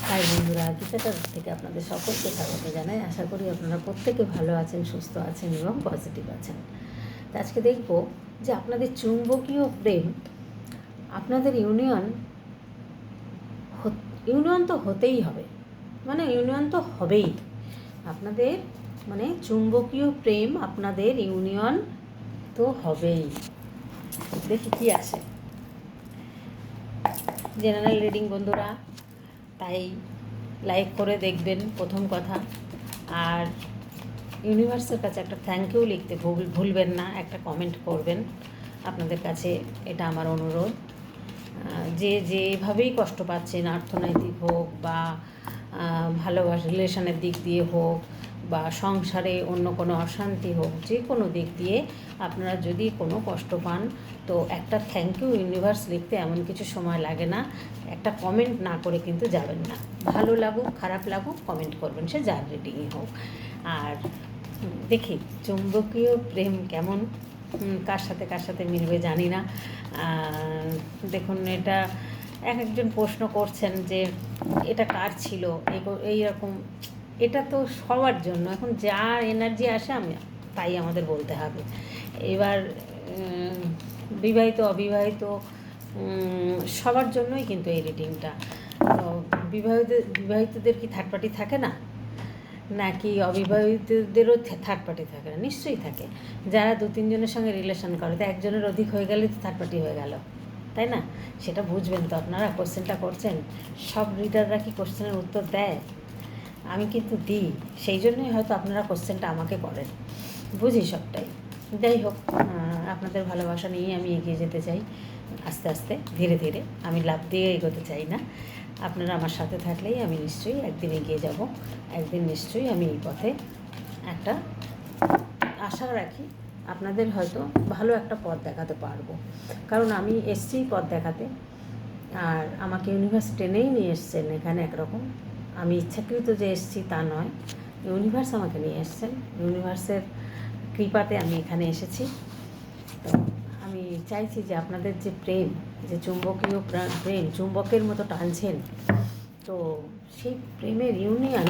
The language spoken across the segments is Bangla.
হাই বন্ধুরা গীতাটার থেকে আপনাদের সকলকে স্বাগত জানাই। আশা করি আপনারা প্রত্যেকে ভালো আছেন, সুস্থ আছেন এবং পজিটিভ আছেন। তো আজকে দেখব যে আপনাদের চুম্বকীয় প্রেম, আপনাদের ইউনিয়ন ইউনিয়ন তো হতেই হবে। মানে ইউনিয়ন তো হবেই। আপনাদের মানে চুম্বকীয় প্রেম আপনাদের ইউনিয়ন তো হবেই। দেখি কি আসে। জেনারেল রিডিং বন্ধুরা। তাই লাইক করে দেখবেন প্রথম কথা। আর ইউনিভার্সের কাছে একটা থ্যাংক ইউ লিখতে ভুল, ভুলবেন না, একটা কমেন্ট করবেন। আপনাদের কাছে এটা আমার অনুরোধ। যে যেভাবেই কষ্ট পাচ্ছেন, অর্থনৈতিক হোক বা ভালোবাসা রিলেশনের দিক দিয়ে হোক বা সংসারে অন্য কোনো অশান্তি হোক, যে কোনো দিক দিয়ে আপনারা যদি কোনো কষ্ট পান, তো একটা থ্যাংক ইউ ইউনিভার্স লিখতে এমন কিছু সময় লাগে না। একটা কমেন্ট না করে কিন্তু যাবেন না। ভালো লাগুক, খারাপ লাগুক কমেন্ট করবেন, সে যার রিডিংই হোক। আর দেখি, চুম্বকীয় প্রেম কেমন? কার সাথে কার সাথে মিলবে জানি না। দেখুন, এটা এক একজন প্রশ্ন করছেন যে এটা কার ছিল? এই- এইরকম এটা তো সবার জন্য। এখন যা এনার্জি আসে আমি তাই আমাদের বলতে হবে। এবার বিবাহিত, অবিবাহিত সবার জন্যই কিন্তু এই রিডিংটা তো বিবাহিত, বিবাহিতদের কি থার্ড পার্টি থাকে না? নাকি অবিবাহিতদেরও থার্ড পার্টি থাকে না? নিশ্চয়ই থাকে। যারা দু তিনজনের সঙ্গে রিলেশন করে, তো একজনের অধিক হয়ে গেলে তো থার্ড পার্টি হয়ে গেল। তাই না? সেটা বুঝবেন তো আপনারা কোশ্চেনটা করছেন। সব রিডাররা কি কোশ্চেনের উত্তর দেয়? আমি কিন্তু দিই। সেই জন্যই হয়তো আপনারা কোশ্চেনটা আমাকে করেন। বুঝি সবটাই। যাই হোক আপনাদের ভালোবাসা নিয়েই আমি এগিয়ে যেতে চাই। আস্তে আস্তে, ধীরে ধীরে। আমি লাভ দিয়ে এগোতে চাই না। আপনারা আমার সাথে থাকলেই আমি নিশ্চয়ই একদিন এগিয়ে যাব। একদিন নিশ্চয়ই আমি এই পথে একটা আশা রাখি আপনাদের হয়তো ভালো একটা পথ দেখাতে পারব। কারণ আমি এসছি পথ দেখাতে। আর আমাকে ইউনিভার্স টেনেই নিয়ে এসছেন এখানে একরকম। আমি ইচ্ছাকৃত যে এসছি তা নয়। ইউনিভার্স আমাকে নিয়ে এসছেন। ইউনিভার্সের কৃপাতে আমি এখানে এসেছি। তো আমি চাইছি যে আপনাদের যে প্রেম, যে চুম্বকীয় প্রা- প্রেম, চুম্বকের মতো টানছেন, তো সেই প্রেমের ইউনিয়ন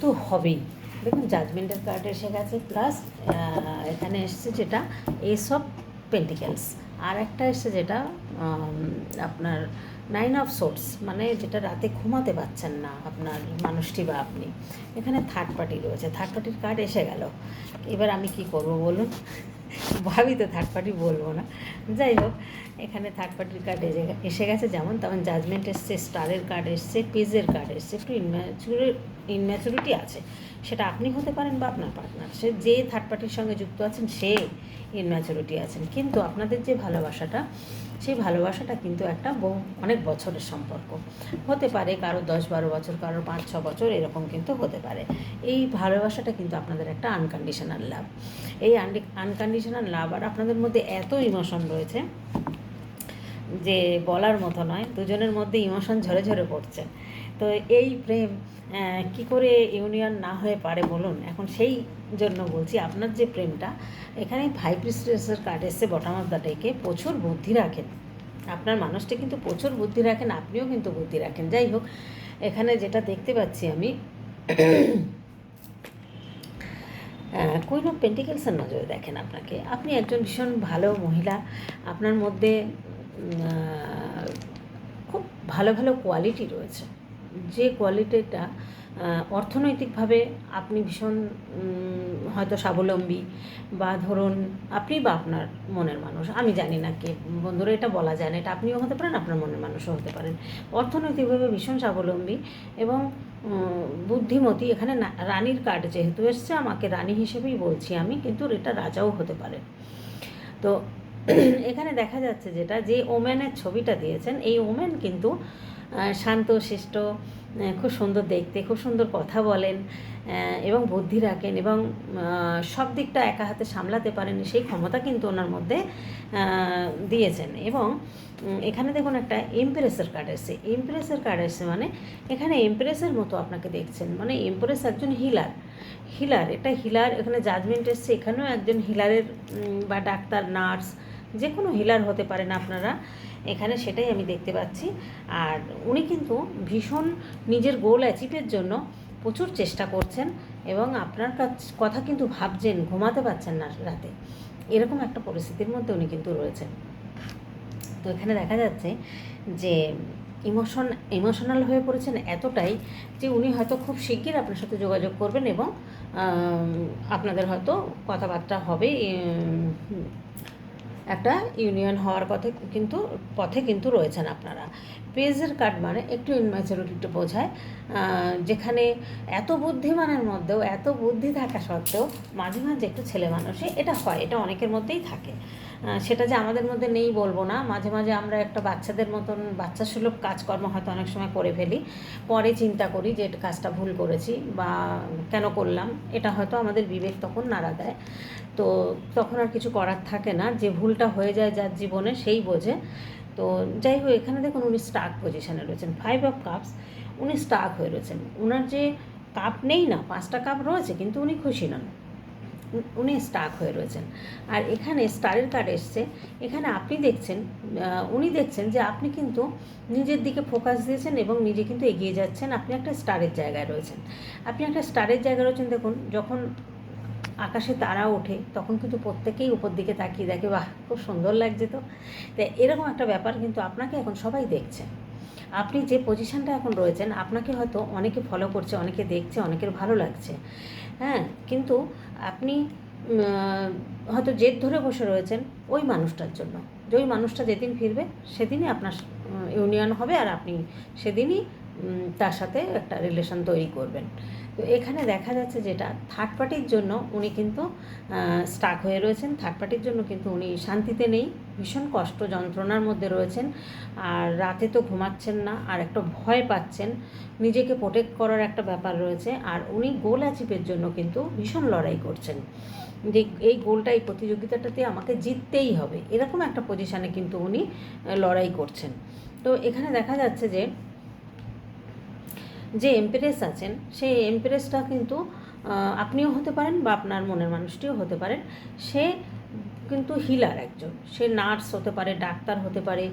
তো হবেই। দেখুন জাজমেন্টের কার্ড এসে গেছে প্লাস এখানে এসছে যেটা এসব পেন্টিকেলস আর একটা এসছে যেটা আপনার নাইন অফ সোর্স মানে যেটা রাতে ঘুমাতে পাচ্ছেন না আপনার মানুষটি বা আপনি। এখানে থার্ড পার্টি রয়েছে। থার্ড পার্টির কার্ড এসে গেল। এবার আমি কি করব বলুন? ভাবি তো থার্ড পার্টি বলব না। যাই হোক, এখানে থার্ড পার্টির কার্ড এসে এসে গেছে যেমন, তেমন জাজমেন্ট এসছে স্টারের কার্ড এসছে পেজের কার্ড এসছে একটু ইনম্যাচুরি ইনম্যাচুরিটি আছে। সেটা আপনি হতে পারেন বা আপনার পার্টনার সে যে থার্ড পার্টির সঙ্গে যুক্ত আছেন, সে ইনম্যাচুরিটি আছেন। কিন্তু আপনাদের যে ভালোবাসাটা, সেই ভালোবাসাটা কিন্তু একটা বহু অনেক বছরের সম্পর্ক। হতে পারে কারও দশ বারো বছর, কারও পাঁচ ছ বছর, এরকম কিন্তু হতে পারে। এই ভালোবাসাটা কিন্তু আপনাদের একটা আনকন্ডিশনাল লাভ এই আনকন্ডিশনাল লাভ আর আপনাদের মধ্যে এত ইমোশন রয়েছে যে বলার মতো নয়। দুজনের মধ্যে ইমোশন ঝরে ঝরে পড়ছে। তো এই প্রেম কি করে ইউনিয়ন না হয়ে পারে বলুন? এখন সেই জন্য বলছি, আপনার যে প্রেমটা, এখানে ভাই প্রিস্টেসের কার্ড এসছে বটাম অফ ডেকে প্রচুর বুদ্ধি রাখেন। আপনার মানুষটা কিন্তু প্রচুর বুদ্ধি রাখেন, আপনিও কিন্তু বুদ্ধি রাখেন। যাই হোক, এখানে যেটা দেখতে পাচ্ছি আমি কুইন অফ পেন্টিকেলসের নজরে দেখেন আপনাকে। আপনি একজন ভীষণ ভালো মহিলা, আপনার মধ্যে খুব ভালো ভালো কোয়ালিটি রয়েছে। যে কোয়ালিটিটা অর্থনৈতিকভাবে আপনি ভীষণ হয়তো স্বাবলম্বী বা ধরুন আপনি বা আপনার মনের মানুষ, আমি জানি না কে, বন্ধুরা এটা বলা যায় না, এটা আপনিও হতে পারেন, আপনার মনের মানুষও হতে পারেন। অর্থনৈতিকভাবে ভীষণ স্বাবলম্বী এবং বুদ্ধিমতী, এখানে রানীর কার্ড যেহেতু এসছে, আমাকে রানী হিসেবেই বলছি আমি, কিন্তু এটা রাজাও হতে পারে। তো, এখানে দেখা যাচ্ছে যেটা, যে ওম্যানের ছবিটা দিয়েছেন, এই ওম্যান কিন্তু শান্ত, শিষ্ট খুব সুন্দর দেখতে, খুব সুন্দর কথা বলেন এবং বুদ্ধি রাখেন, এবং সব দিকটা একা হাতে সামলাতে পারেন, সেই ক্ষমতা কিন্তু ওনার মধ্যে দিয়েছেন। এবং এখানে দেখুন একটা এমপ্রেসের কার্ড এসছে এমপ্রেসের কার্ড এসছে মানে এখানে এমপ্রেসের মতো আপনাকে দেখছেন। মানে এমপ্রেস একজন হিলার হিলার এটা হিলার এখানে জাজমেন্ট এসছে, এখানেও একজন হিলারের বা ডাক্তার নার্স যে কোনো হিলার হতে পারেন আপনারা। এখানে সেটাই আমি দেখতে পাচ্ছি। আর উনি কিন্তু ভীষণ নিজের গোল অ্যাচিভের জন্য প্রচুর চেষ্টা করছেন এবং আপনার কথা কিন্তু ভাবছেন, ঘুমাতে পারছেন না রাতে। এরকম একটা পরিস্থিতির মধ্যে উনি কিন্তু রয়েছেন। তো এখানে দেখা যাচ্ছে যে ইমোশন ইমোশনাল হয়ে পড়েছেন এতটাই যে উনি হয়তো খুব শিগগির আপনার সাথে যোগাযোগ করবেন এবং আপনাদের হয়তো কথাবার্তা হবে একটা ইউনিয়ন হওয়ার পথে কিন্তু পথে কিন্তু রয়েছেন আপনারা। পেজের কার্ড মানে একটু ইনম্যাচুরিটি বোঝায় যেখানে এত বুদ্ধিমানের মধ্যেও, এত বুদ্ধি থাকা সত্ত্বেও মাঝে মাঝে একটু ছেলে মানুষে এটা হয়, এটা অনেকের মধ্যেই থাকে। সেটা যে আমাদের মধ্যে নেই বলব না। মাঝে মাঝে আমরা একটা বাচ্চাদের মতন বাচ্চা সুলভ কাজকর্ম হয়তো অনেক সময় করে ফেলি। পরে চিন্তা করি যে এটা কাজটা ভুল করেছি বা কেন করলাম এটা হয়তো আমাদের বিবেক তখন নাড়া দেয়। তো তখন আর কিছু করার থাকে না। যে ভুলটা হয়ে যায় যার জীবনে সেই বোঝে। তো যাই হোক এখানে দেখুন উনি স্টাক পজিশনে রয়েছেন। ফাইভ অফ কাপস উনি স্টাক হয়ে রয়েছেন। ওনার যে কাপ নেই না পাঁচটা কাপ রয়েছে কিন্তু উনি খুশি নন। উনি- স্টাক হয়ে রয়েছেন। আর এখানে স্টারের কার্ড এসছে। এখানে আপনি দেখছেন উনি দেখছেন যে আপনি কিন্তু নিজের দিকে ফোকাস দিয়েছেন এবং নিজে কিন্তু এগিয়ে যাচ্ছেন। আপনি একটা স্টারের জায়গায় রয়েছেন। আপনি একটা স্টারের জায়গায় রয়েছেন, দেখুন, যখন আকাশে তারা ওঠে, তখন কিন্তু প্রত্যেকেই উপর দিকে তাকিয়ে দেখে, বাহ, খুব সুন্দর লাগছে তো। তাই এরকম একটা ব্যাপার কিন্তু আপনাকে এখন সবাই দেখছে। আপনি যে পজিশনটা এখন রয়েছেন, আপনাকে হয়তো অনেকে ফলো করছে, অনেকে দেখছে, অনেকের ভালো লাগছে। হ্যাঁ কিন্তু আপনি হয়তো জেদ ধরে বসে রয়েছেন ওই মানুষটার জন্য। যে ওই মানুষটা যেদিন ফিরবে, সেদিনই আপনার ইউনিয়ন হবে আর আপনি সেদিনই তার সাথে একটা রিলেশন তৈরি করবেন। তো এখানে দেখা যাচ্ছে যেটা থার্ড পার্টির জন্য উনি কিন্তু স্টাক হয়ে রয়েছেন। থার্ড পার্টির জন্য কিন্তু উনি শান্তিতে নেই, ভীষণ কষ্ট যন্ত্রণার মধ্যে রয়েছেন। আর রাতে তো ঘুমাচ্ছেন না, আর একটা ভয় পাচ্ছেন। নিজেকে প্রোটেক্ট করার একটা ব্যাপার রয়েছে। আর উনি গোল অ্যাচিভের জন্য কিন্তু ভীষণ লড়াই করছেন। যে এই গোলটা এই প্রতিযোগিতাটাতে আমাকে জিততেই হবে, এরকম একটা পজিশানে কিন্তু উনি লড়াই করছেন। তো এখানে দেখা যাচ্ছে যে যে এমপ্রেস আছেন, সেই এমপ্রেসটা কিন্তু আপনিও হতে পারেন বা আপনার মনের মানুষটিও হতে পারেন। সে কিন্তু হিলার একজন। সে নার্স হতে পারে, ডাক্তার হতে পারে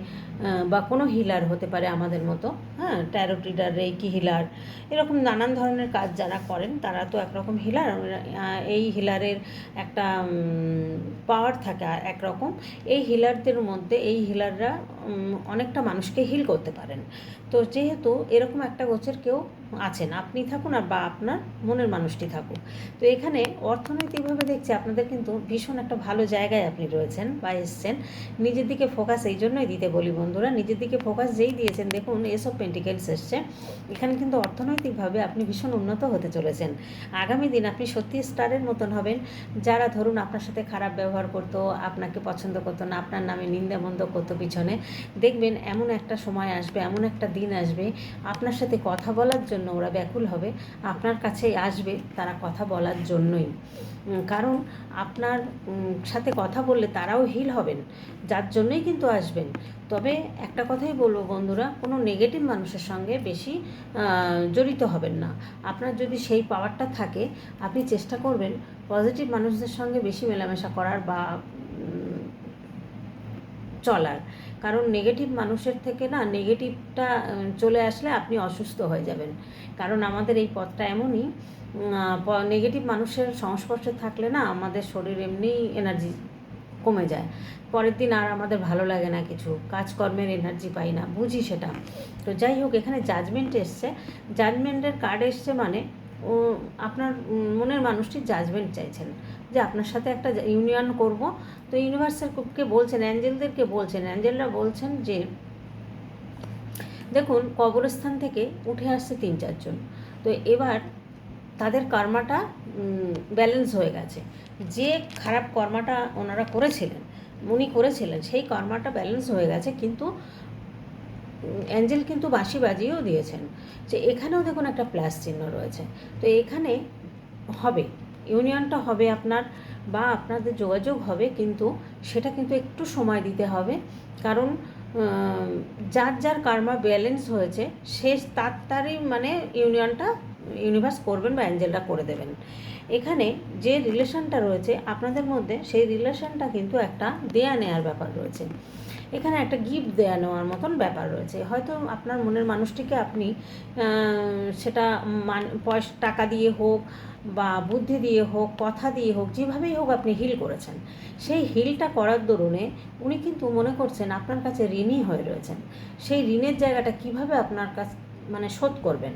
বা কোনো হিলার হতে পারে আমাদের মতো। হ্যাঁ ট্যারোট রিডার রেকি হিলার এরকম নানান ধরনের কাজ যারা করেন, তারা তো একরকম হিলার এই হিলারের একটা পাওয়ার থাকে, একরকম। এই হিলারদের মধ্যে, এই হিলাররা অনেকটা মানুষকে হিল করতে পারেন। তো যেহেতু এরকম একটা গোছের কেউ আছেন, আপনি থাকুন আর বা আপনার মনের মানুষটি থাকুক। তো এখানে অর্থনৈতিকভাবে দেখছি আপনাদের কিন্তু ভীষণ একটা ভালো জায়গায় আপনি রয়েছেন বা এসছেন। নিজের দিকে ফোকাস এই জন্যই দিতে বলি বন্ধুরা, নিজের দিকে ফোকাস যেই দিয়েছেন, দেখুন এসব পেন্টিকেলস এসছে। এখানে কিন্তু অর্থনৈতিকভাবে আপনি ভীষণ উন্নত হতে চলেছেন। আগামী দিন আপনি সত্যি স্টারের মতন হবেন। যারা ধরুন আপনার সাথে খারাপ ব্যবহার করতো, আপনাকে পছন্দ করতো না, আপনার নামে নিন্দামন্দ করতো পিছনে দেখবেন এমন একটা সময় আসবে, এমন একটা দিন আসবে, আপনার সাথে কথা বলার জন্য ওরা ব্যাকুল হবে, আপনার কাছেই আসবে তারা কথা বলার জন্যই। কারণ আপনার সাথে কথা বললে তারাও হিল হবেন, যার জন্যই কিন্তু আসবেন। তবে একটা কথাই বলব বন্ধুরা, কোনো নেগেটিভ মানুষের সঙ্গে বেশি জড়িত হবেন না। আপনার যদি সেই পাওয়ারটা থাকে, আপনি চেষ্টা করবেন পজিটিভ মানুষদের সঙ্গে বেশি মেলামেশা করার বা চলার। কারণ নেগেটিভ মানুষের থেকে না নেগেটিভটা চলে আসলে আপনি অসুস্থ হয়ে যাবেন। কারণ আমাদের এই পথটা এমনই নেগেটিভ মানুষের সংস্পর্শে থাকলে না আমাদের শরীর এমনি এনার্জি কমে যায়। পরের দিন আর আমাদের ভালো লাগে না কিছু, কাজকর্মের এনার্জি পাই না, বুঝি সেটা। তো যাই হোক, এখানে জাজমেন্ট এসছে। জাজমেন্টের কার্ড এসছে মানে ও আপনার মনের মানুষটি জাজমেন্ট চাইছেন যে আপনার সাথে একটা ইউনিয়ন করব। তো ইউনিভার্সালকে বলছেন, অ্যাঞ্জেলদেরকে বলছেন, অ্যাঞ্জেলরা বলছেন যে, দেখুন, কবরস্থান থেকে উঠে আসছে তিন চারজন তো এবার তাদের কর্মাটা ব্যালেন্স হয়ে গেছে। যে খারাপ কর্মাটা ওনারা করেছিলেন, উনি করেছিলেন, সেই কর্মাটা ব্যালেন্স হয়ে গেছে। কিন্তু অ্যাঞ্জেল কিন্তু বাঁশি বাজিয়েও দিয়েছেন। যে এখানেও দেখুন একটা প্লাস চিহ্ন রয়েছে। তো এখানে হবে, ইউনিয়নটা হবে আপনার বা আপনাদের যোগাযোগ হবে কিন্তু সেটা কিন্তু একটু সময় দিতে হবে। কারণ যার যার কার্মা ব্যালেন্স হয়েছে, সে তার তারই মানে ইউনিয়নটা, ইউনিভার্স করবেন বা অ্যাঞ্জেলরা করে দেবেন। এখানে যে রিলেশনটা রয়েছে, আপনাদের মধ্যে সেই রিলেশনটা কিন্তু একটা দেয়া নেয়ার ব্যাপার রয়েছে। এখানে একটা গিফট দেয়া নেওয়ার মতন ব্যাপার রয়েছে। হয়তো আপনার মনের মানুষটিকে আপনি সেটা মান, পয়সা, টাকা দিয়ে হোক বা বুদ্ধি দিয়ে হোক, কথা দিয়ে হোক, যেভাবেই হোক আপনি হিল করেছেন। সেই হিলটা করার দরুনে উনি কিন্তু মনে করছেন আপনার কাছে ঋণই হয়ে রয়েছেন। সেই ঋণের জায়গাটা কীভাবে আপনার কাছ মানে শোধ করবেন।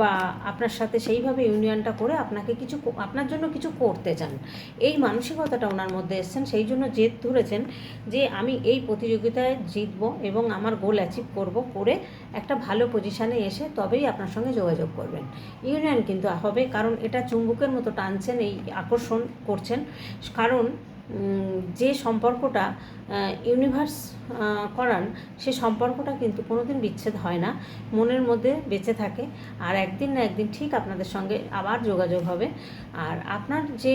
বা আপনার সাথে সেইভাবে ইউনিয়নটা করে আপনাকে কিছু আপনার জন্য কিছু করতে চান। এই মানসিকতাটা ওনার মধ্যে এসছেন। সেই জন্য জেদ ধরেছেন যে আমি এই প্রতিযোগিতায় জিতব এবং আমার গোল অ্যাচিভ করব করে একটা ভালো পজিশানে এসে তবেই আপনার সঙ্গে যোগাযোগ করবেন। ইউনিয়ন কিন্তু হবে, কারণ এটা চুম্বকের মতো টানছেন, এই আকর্ষণ করছেন। কারণ যে সম্পর্কটা ইউনিভার্স করান সে সম্পর্কটা কিন্তু কোনোদিন বিচ্ছেদ হয় না। মনের মধ্যে বেঁচে থাকে। আর একদিন না একদিন ঠিক আপনাদের সঙ্গে আবার যোগাযোগ হবে। আর আপনার যে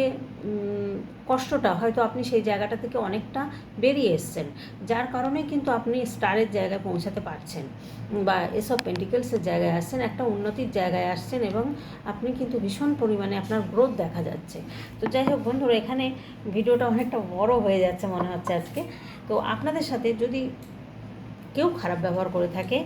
কষ্টটা, হয়তো আপনি সেই জায়গাটা থেকে অনেকটা বেরিয়ে এসছেন। যার কারণে কিন্তু আপনি স্টারের জায়গায় পৌঁছাতে পারছেন বা এসব পেন্টিকেলসের জায়গায় আসছেন, একটা উন্নতির জায়গায় আসছেন এবং আপনি কিন্তু ভীষণ পরিমাণে আপনার গ্রোথ দেখা যাচ্ছে। তো যাই হোক বন্ধুরা, এখানে ভিডিওটা অনেকটা বড় হয়ে যাচ্ছে মনে হচ্ছে আজকে। তো আপনাদের সাথে যদি কেউ খারাপ ব্যবহার করে থাকে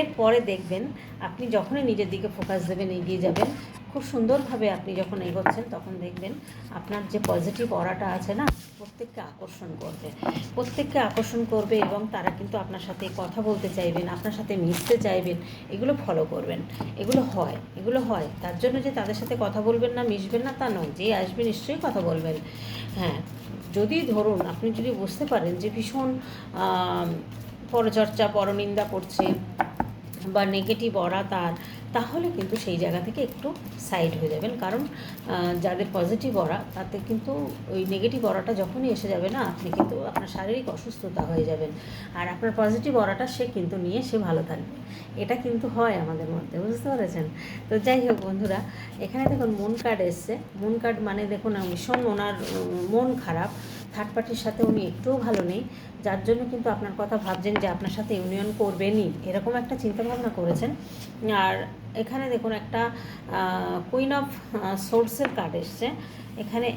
এরপরে দেখবেন আপনি যখনই নিজের দিকে ফোকাস দেবেন, এগিয়ে যাবেন, খুব সুন্দরভাবে আপনি যখন এগোচ্ছেন, তখন দেখবেন আপনার যে পজিটিভ অরাটা আছে না, প্রত্যেককে আকর্ষণ করবে। প্রত্যেককে আকর্ষণ করবে এবং তারা কিন্তু আপনার সাথে কথা বলতে চাইবেন, আপনার সাথে মিশতে চাইবেন, এগুলো ফলো করবেন। এগুলো হয় এগুলো হয়। তার জন্য যে তাদের সাথে কথা বলবেন না, মিশবেন না, তা নয়। যে আসবে নিশ্চয়ই কথা বলবেন। হ্যাঁ যদি ধরুন আপনি যদি বুঝতে পারেন যে ভীষণ পরচর্চা পরনিন্দা করছে বা নেগেটিভ অরা তার, তাহলে কিন্তু সেই জায়গা থেকে একটু সাইড হয়ে যাবেন। কারণ যাদের পজিটিভ অরা তাতে কিন্তু ওই নেগেটিভ অরাটা যখনই এসে যাবে না, আপনি কিন্তু আপনার শারীরিক অসুস্থতা হয়ে যাবেন। আর আপনার পজিটিভ অরাটা সে কিন্তু নিয়ে সে ভালো থাকবে। এটা কিন্তু হয় আমাদের মধ্যে, বুঝতে পেরেছেন? তো যাই হোক বন্ধুরা, এখানে দেখুন মন কার্ড এসছে। মন কার্ড মানে দেখুন ভীষণ ওনার মন খারাপ। থার্ড পার্টির সাথে উনি একটুও ভালো নেই, যার জন্য কিন্তু আপনার কথা ভাবছেন যে আপনার সাথে ইউনিয়ন করবেনই। এরকম একটা চিন্তাভাবনা করেছেন। আর এখানে দেখুন একটা কুইন অফ সোর্সের কার্ড এসছে। এখানে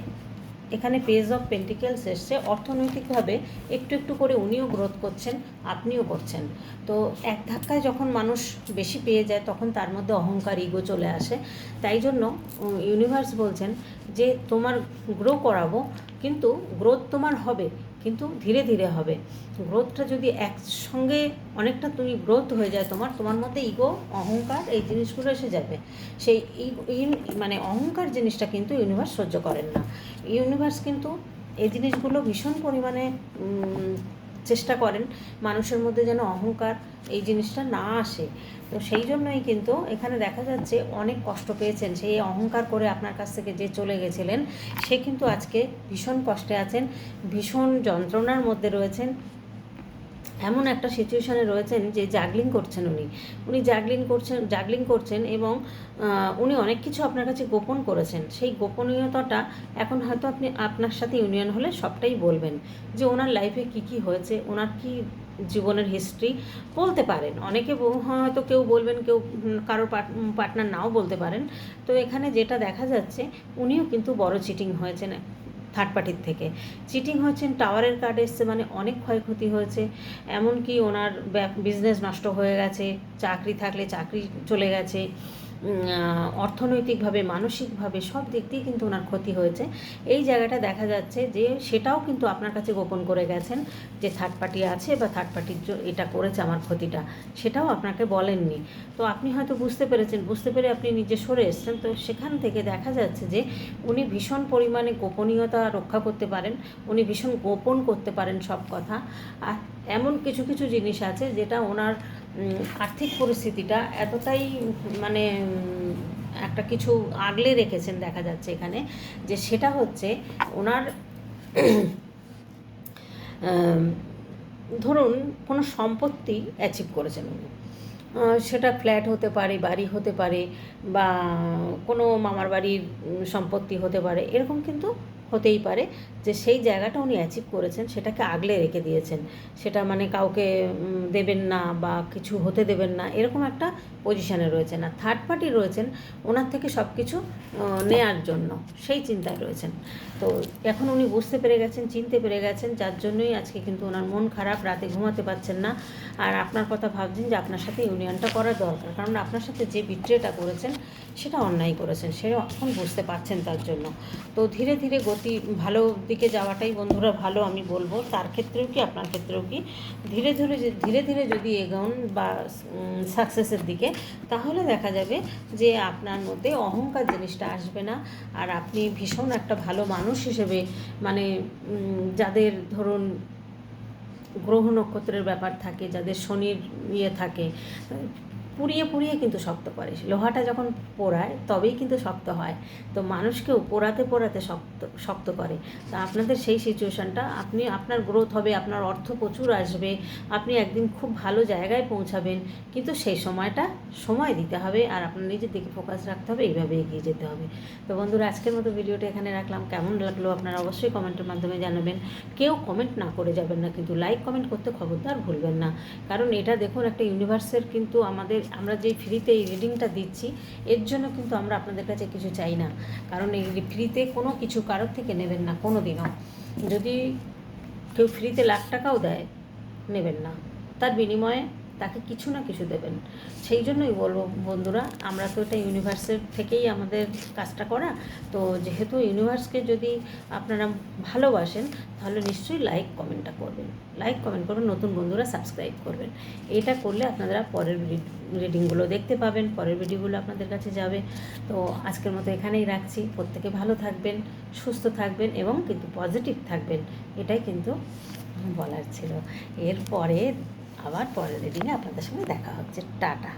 এখানে পেজ অফ পেন্টিকেলস এসছে। অর্থনৈতিকভাবে একটু একটু করে উনিও গ্রোথ করছেন, আপনিও করছেন। তো এক ধাক্কায় যখন মানুষ বেশি পেয়ে যায়, তখন তার মধ্যে অহংকার ইগো চলে আসে। তাই জন্য ইউনিভার্স বলছেন যে, তোমার গ্রো করাবো, কিন্তু গ্রোথ তোমার হবে। কিন্তু ধীরে ধীরে হবে। গ্রোথটা যদি একসঙ্গে অনেকটা তুমি গ্রোথ হয়ে যায় তোমার তোমার মধ্যে ইগো অহংকার এই জিনিসগুলো এসে যাবে। সেই মানে অহংকার জিনিসটা কিন্তু ইউনিভার্স সহ্য করেন না। ইউনিভার্স কিন্তু এই জিনিসগুলো ভীষণ পরিমাণে চেষ্টা করেন মানুষের মধ্যে যেন অহংকার এই জিনিসটা না আসে। তো সেই জন্যই কিন্তু এখানে দেখা যাচ্ছে অনেক কষ্ট পেয়েছেন। সেই অহংকার করে আপনার কাছ থেকে যে চলে গেছিলেন, সে কিন্তু আজকে ভীষণ কষ্টে আছেন, ভীষণ যন্ত্রণার মধ্যে রয়েছেন। এমন একটা সিচুয়েশানে রয়েছেন যে জাগলিং করছেন উনি। উনি জাগলিং করছেন জাগলিং করছেন এবং উনি অনেক কিছু আপনার কাছে গোপন করেছেন। সেই গোপনীয়তাটা এখন হয়তো আপনি আপনার সাথে ইউনিয়ন হলে সবটাই বলবেন যে ওনার লাইফে কি কি হয়েছে, ওনার কি জীবনের হিস্ট্রি বলতে পারেন। অনেকে হয়তো কেউ বলবেন, কেউ কারোর পার্টনার নাও বলতে পারেন। তো এখানে যেটা দেখা যাচ্ছে, উনিও কিন্তু বড় চিটিং হয়েছেন থার্ড পার্টির থেকে। চিটিং হচ্ছেন টাওয়ারের কার্ড এসছে মানে অনেক ক্ষয়ক্ষতি হয়েছে। এমনকি ওনার বিজনেস নষ্ট হয়ে গেছে, চাকরি থাকলে চাকরি চলে গেছে। অর্থনৈতিকভাবে, মানসিকভাবে সব দিক দিয়ে কিন্তু ওনার ক্ষতি হয়েছে। এই জায়গাটা দেখা যাচ্ছে যে সেটাও কিন্তু আপনার কাছে গোপন করে গেছেন যে থার্ড পার্টি আছে বা থার্ড পার্টির এটা করেছে আমার ক্ষতিটা। সেটাও আপনাকে বলেননি। তো আপনি হয়তো বুঝতে পেরেছেন, বুঝতে পেরে আপনি নিজে সরে এসছেন। তো সেখান থেকে দেখা যাচ্ছে যে উনি ভীষণ পরিমাণে গোপনীয়তা রক্ষা করতে পারেন, উনি ভীষণ গোপন করতে পারেন সব কথা। আর এমন কিছু কিছু জিনিস আছে যেটা ওনার আর্থিক পরিস্থিতিটা এতটাই মানে একটা কিছু আগলে রেখেছেন দেখা যাচ্ছে এখানে, যে সেটা হচ্ছে ওনার ধরুন কোনো সম্পত্তি অ্যাচিভ করেছেন উনি। সেটা ফ্ল্যাট হতে পারে, বাড়ি হতে পারে, বা কোনো মামার বাড়ির সম্পত্তি হতে পারে, এরকম কিন্তু হতেই পারে যে সেই জায়গাটা উনি অ্যাচিভ করেছেন, সেটাকে আগলে রেখে দিয়েছেন। সেটা মানে কাউকে দেবেন না বা কিছু হতে দেবেন না, এরকম একটা পজিশানে রয়েছেন। আর থার্ড পার্টি রয়েছেন, ওনার থেকে সব কিছু নেয়ার জন্য সেই চিন্তায় রয়েছেন। তো এখন উনি বুঝতে পেরে গেছেন, চিনতে পেরে গেছেন, যার জন্যই আজকে কিন্তু ওনার মন খারাপ, রাতে ঘুমাতে পারছেন না। আর আপনার কথা ভাবছেন যে আপনার সাথে ইউনিয়নটা করা দরকার। কারণ আপনার সাথে যে বিট্রেটা করেছেন সেটা অন্যায় করেছেন সেটা এখন বুঝতে পারছেন তার জন্য। তো ধীরে ধীরে গতি ভালো দিকে যাওয়াটাই বন্ধুরা ভালো, আমি বলব। তার ক্ষেত্রেও কি, আপনার ক্ষেত্রেও কি? ধীরে ধীরে ধীরে ধীরে যদি এগোন বা সাকসেসের দিকে, তাহলে দেখা যাবে যে আপনার মধ্যে অহংকার জিনিসটা আসবে না। আর আপনি ভীষণ একটা ভালো মানুষ হিসেবে মানে যাদের ধরুন গ্রহ নক্ষত্রের ব্যাপার থাকে, যাদের শনির ইয়ে থাকে পুড়িয়ে পুড়িয়ে কিন্তু শক্ত করে। লোহাটা যখন পোড়ায়, তবেই কিন্তু শক্ত হয়। তো মানুষকেও পোড়াতে পোড়াতে শক্ত শক্ত করে। তা আপনাদের সেই সিচুয়েশানটা আপনি, আপনার গ্রোথ হবে, আপনার অর্থ প্রচুর আসবে, আপনি একদিন খুব ভালো জায়গায় পৌঁছাবেন। কিন্তু সেই সময়টা সময় দিতে হবে আর আপনার নিজের দিকে ফোকাস রাখতে হবে, এইভাবে এগিয়ে যেতে হবে। তো বন্ধুরা, আজকের মতো ভিডিওটা এখানে রাখলাম। কেমন লাগল আপনারা অবশ্যই কমেন্টের মাধ্যমে জানাবেন। কেউ কমেন্ট না করে যাবেন না, কিন্তু লাইক কমেন্ট করতে খবরদার ভুলবেন না। কারণ এটা দেখুন, একটা ইউনিভার্সের কিন্তু আমাদের আমরা যে ফ্রিতে এই রিডিংটা দিচ্ছি, এর জন্য কিন্তু আমরা আপনাদের কাছে কিছু চাই না। কারণ এই ফ্রিতে কোনো কিছু কারোর থেকে নেবেন না কোনো দিনও যদি কেউ ফ্রিতে লাখ টাকাও দেয়, নেবেন না। তার বিনিময়ে তাকে কিছু না কিছু দেবেন। সেই জন্যই বলব বন্ধুরা, আমরা তো এটা ইউনিভার্সের থেকেই আমাদের কাজটা করা। তো যেহেতু ইউনিভার্সকে যদি আপনারা ভালোবাসেন, তাহলে নিশ্চয়ই লাইক কমেন্টটা করবেন। লাইক কমেন্ট করবেন, নতুন বন্ধুরা সাবস্ক্রাইব করবেন। এটা করলে আপনারা পরের রিডিংগুলো দেখতে পাবেন, পরের ভিডিওগুলো আপনাদের কাছে যাবে। তো আজকের মতো এখানেই রাখছি। প্রত্যেকে ভালো থাকবেন, সুস্থ থাকবেন এবং কিন্তু পজিটিভ থাকবেন। এটাই কিন্তু বলার ছিল। এরপরে আবার পরের দিনে আপনাদের সঙ্গে দেখা হচ্ছে। টাটা।